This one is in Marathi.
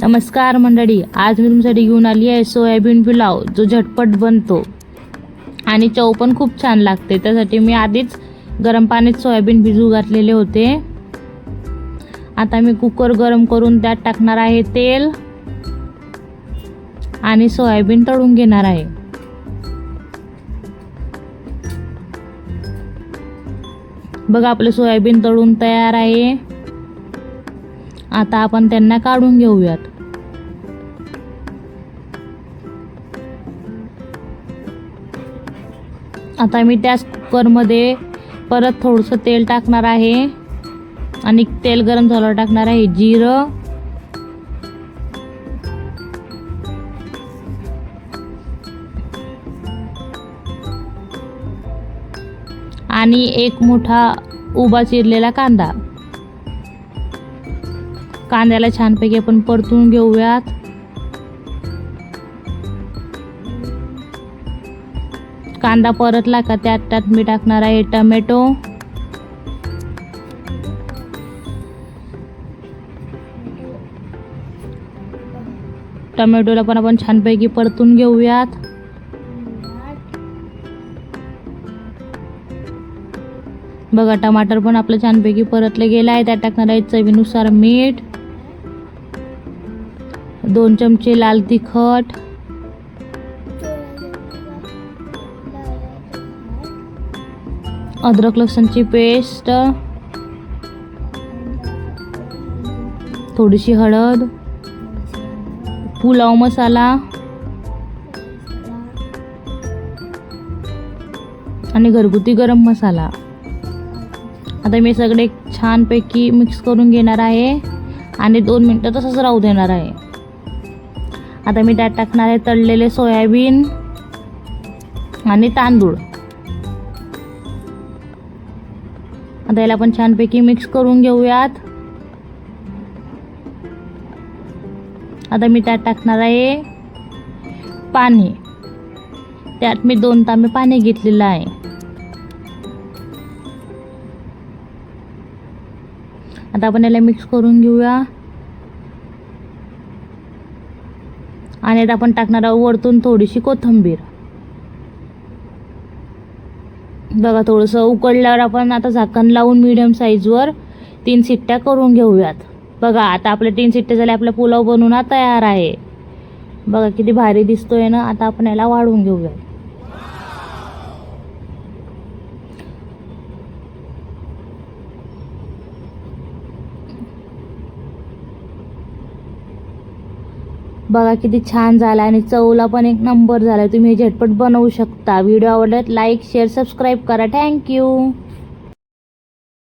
नमस्कार मंडळी आज मी तुमच्यासाठी घेऊन आली आहे सोयाबीन पुलाव जो झटपट बनतो. आणि चव पण खूप छान लागते. त्यासाठी मी आधीच गरम पाण्यात सोयाबीन भिजू घातलेले होते. आता मी कुकर गरम करून त्यात टाकणार आहे तेल. आणि सोयाबीन तळून घेणार आहे. बघा आपलं सोयाबीन तळून तयार आहे. आता आपण त्यांना काढून घेऊयात. आता मी त्याच कुकरमध्ये परत थोडंसं तेल टाकणार आहे. आणि तेल गरम झाल्यावर टाकणार आहे जिरं. आणि एक मोठा उभा चिरलेला कांदा. कांद्याला छानपैकी आपण परतून घेऊयात. कांदा परतला का त्यात त्यात मी टाकणार आहे टमॅटो. टमॅटोला पण आपण छानपैकी परतून घेऊयात. बघा टमाटर पण आपलं छानपैकी परतलं गेलं आहे. त्यात टाकणार आहे चवीनुसार मीठ. दोन चमचे लाल तिखट. अद्रक लसणची पेस्ट. थोडीशी हळद. पुलाव मसाला. आणि घरगुती गरम मसाला. आता मी सगळे छानपैकी मिक्स करून घेणार आहे. आणि दोन मिनटं तसंच राहू देणार आहे. आता मी त्यात टाकणार आहे तळलेले सोयाबीन आणि तांदूळ. आता याला पण छानपैकी मिक्स करून घेऊयात. आता मी त्यात टाकणार आहे पाणी. त्यात मी दोन तांबे पाणी घेतलेलं आहे. आता आपण याला मिक्स करून घेऊया. आणि आता आपण टाकणार आहोत वरतून थोडीशी कोथिंबीर. बघा थोडंसं उकळल्यावर आपण आता झाकण लावून मिडियम साईजवर तीन शिट्ट्या करून घेऊयात. बघा आता आपल्या तीन शिट्ट्या झाल्या आपला पुलाव बनवून तयार आहे. बघा किती भारी दिसतोय ना? आता आपण याला वाढवून घेऊयात. बघा किती छान झाला आणि चवला पण एक नंबर झाला तुम्ही हे झटपट बनवू शकता. व्हिडिओ आवडल्यात लाईक शेअर सबस्क्राईब करा. Thank you